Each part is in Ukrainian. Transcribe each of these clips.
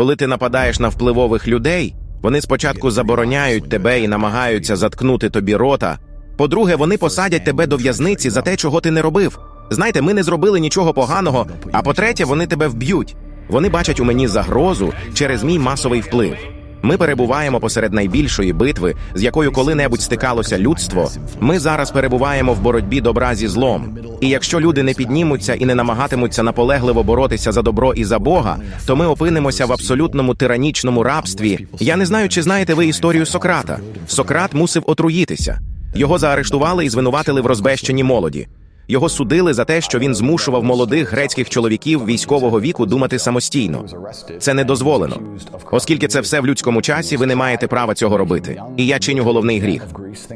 Коли ти нападаєш на впливових людей, вони спочатку забороняють тебе і намагаються заткнути тобі рота. По-друге, вони посадять тебе до в'язниці за те, чого ти не робив. Знаєте, ми не зробили нічого поганого. А по-третє, вони тебе вб'ють. Вони бачать у мені загрозу через мій масовий вплив. Ми перебуваємо посеред найбільшої битви, з якою коли-небудь стикалося людство. Ми зараз перебуваємо в боротьбі добра зі злом. І якщо люди не піднімуться і не намагатимуться наполегливо боротися за добро і за Бога, то ми опинимося в абсолютному тиранічному рабстві. Я не знаю, чи знаєте ви історію Сократа. Сократ мусив отруїтися. Його заарештували і звинуватили в розбещенні молоді. Його судили за те, що він змушував молодих грецьких чоловіків військового віку думати самостійно. Це не дозволено. Оскільки це все в людському часі, ви не маєте права цього робити. І я чиню головний гріх.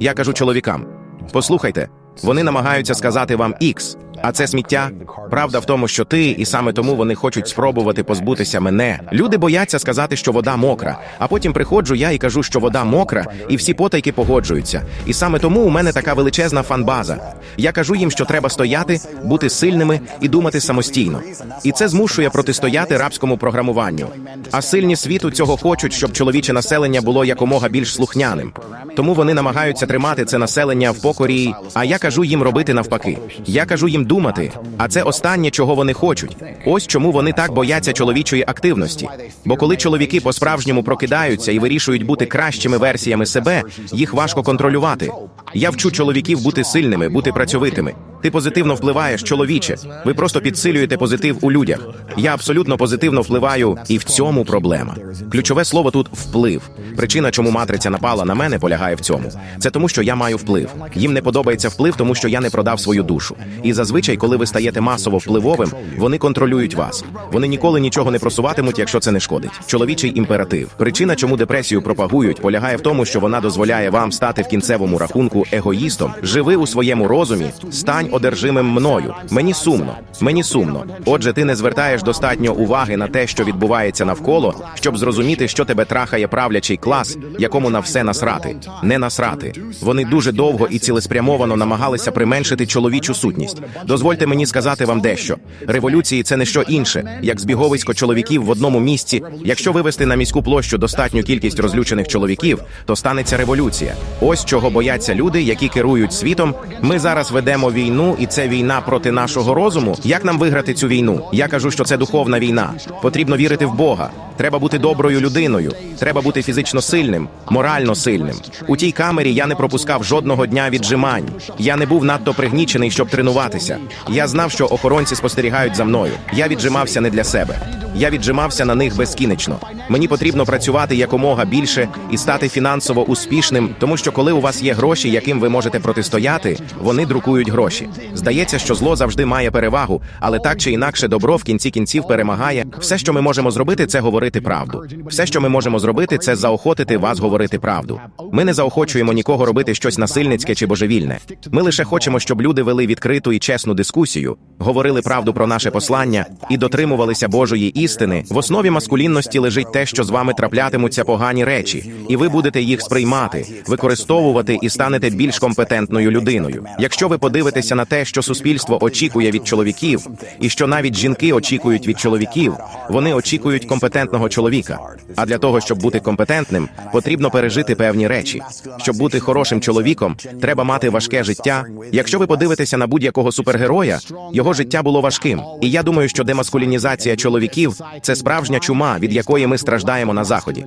Я кажу чоловікам: послухайте, вони намагаються сказати вам ікс, а це сміття. Правда в тому, що ти, і саме тому вони хочуть спробувати позбутися мене. Люди бояться сказати, що вода мокра, а потім приходжу я і кажу, що вода мокра, і всі потайки погоджуються. І саме тому у мене така величезна фанбаза. Я кажу їм, що треба стояти, бути сильними і думати самостійно. І це змушує протистояти рабському програмуванню. А сильні світу цього хочуть, щоб чоловіче населення було якомога більш слухняним. Тому вони намагаються тримати це населення в покорі. А я кажу їм робити навпаки. Я кажу їм думати. А це останнє, чого вони хочуть. Ось чому вони так бояться чоловічої активності. Бо коли чоловіки по-справжньому прокидаються і вирішують бути кращими версіями себе, їх важко контролювати. Я вчу чоловіків бути сильними, бути працьовитими. Ти позитивно впливаєш, чоловіче. Ви просто підсилюєте позитив у людях. Я абсолютно позитивно впливаю, і в цьому проблема. Ключове слово тут вплив. Причина, чому матриця напала на мене, полягає в цьому. Це тому, що я маю вплив. Їм не подобається вплив, тому що я не продав свою душу. І зазвичай, коли ви стаєте масово впливовим, вони контролюють вас. Вони ніколи нічого не просуватимуть, якщо це не шкодить. Чоловічий імператив. Причина, чому депресію пропагують, полягає в тому, що вона дозволяє вам стати в кінцевому рахунку егоїстом. Живи у своєму розумі, стань одержимим мною. Мені сумно, мені сумно. Отже, ти не звертаєш достатньо уваги на те, що відбувається навколо, щоб зрозуміти, що тебе трахає правлячий клас, якому на все насрати. Не насрати. Вони дуже довго і цілеспрямовано намагалися применшити чоловічу сутність. Дозвольте мені сказати вам дещо. Революції це не що інше, як збіговисько чоловіків в одному місці. Якщо вивести на міську площу достатню кількість розлючених чоловіків, то станеться революція. Ось чого бояться люди, які керують світом. Ми зараз ведемо війну, і це війна проти нашого розуму. Як нам виграти цю війну? Я кажу, що це духовна війна. Потрібно вірити в Бога. Треба бути доброю людиною. Треба бути фізично сильним, морально сильним. У тій камері я не пропускав жодного дня віджимань. Я не був надто пригнічений, щоб тренуватися. Я знав, що охоронці спостерігають за мною. Я віджимався не для себе. Я віджимався на них безкінечно. Мені потрібно працювати якомога більше і стати фінансово успішним, тому що коли у вас є гроші, яким ви можете протистояти, вони друкують гроші. Здається, що зло завжди має перевагу, але так чи інакше добро в кінці кінців перемагає. Все, що ми можемо зробити, це говорити правду. Все, що ми можемо зробити, це заохотити вас говорити правду. Ми не заохочуємо нікого робити щось насильницьке чи божевільне. Ми лише хочемо, щоб люди вели відкриту і чесну дискусію, говорили правду про наше послання і дотримувалися Божої істини. В основі маскулінності лежить те, що з вами траплятимуться погані речі, і ви будете їх сприймати, використовувати і станете більш компетентною людиною. Якщо ви подивитеся на те, що суспільство очікує від чоловіків, і що навіть жінки очікують від чоловіків, вони очікують компетентного чоловіка. А для того, щоб бути компетентним, потрібно пережити певні речі. Щоб бути хорошим чоловіком, треба мати важке життя. Якщо ви подивитеся на будь-якого супергероя, його життя було важким. І я думаю, що демаскулінізація чоловіків це справжня чума, від якої ми страждаємо на заході.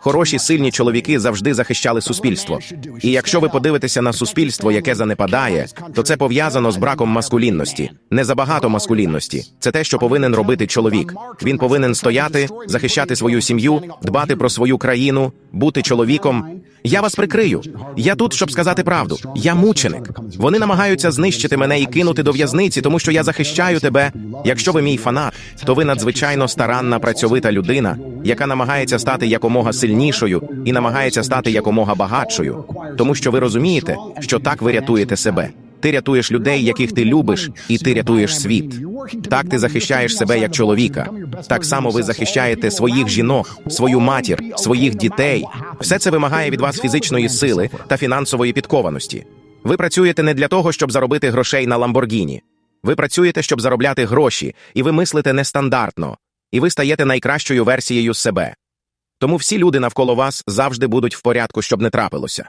Хороші сильні чоловіки завжди захищали суспільство. І якщо ви подивитеся на суспільство, яке занепадає, то це пов'язано з браком маскулінності. Не забагато маскулінності. Це те, що повинен робити чоловік. Він повинен стояти, захищати свою сім'ю, дбати про свою країну, бути чоловіком. Я вас прикрию. Я тут, щоб сказати правду. Я мученик. Вони намагаються знищити мене і кинути до в'язниці, тому що я захищаю тебе. Якщо ви мій фанат, то ви надзвичайно старанна працьовита людина, яка намагається стати якомога сильнішою і намагається стати якомога багатшою, тому що ви розумієте, що так ви рятуєте себе. Ти рятуєш людей, яких ти любиш, і ти рятуєш світ. Так ти захищаєш себе як чоловіка. Так само ви захищаєте своїх жінок, свою матір, своїх дітей. Все це вимагає від вас фізичної сили та фінансової підкованості. Ви працюєте не для того, щоб заробити грошей на Ламборгіні. Ви працюєте, щоб заробляти гроші, і ви мислите нестандартно. і ви стаєте найкращою версією себе. Тому всі люди навколо вас завжди будуть в порядку, щоб не трапилося.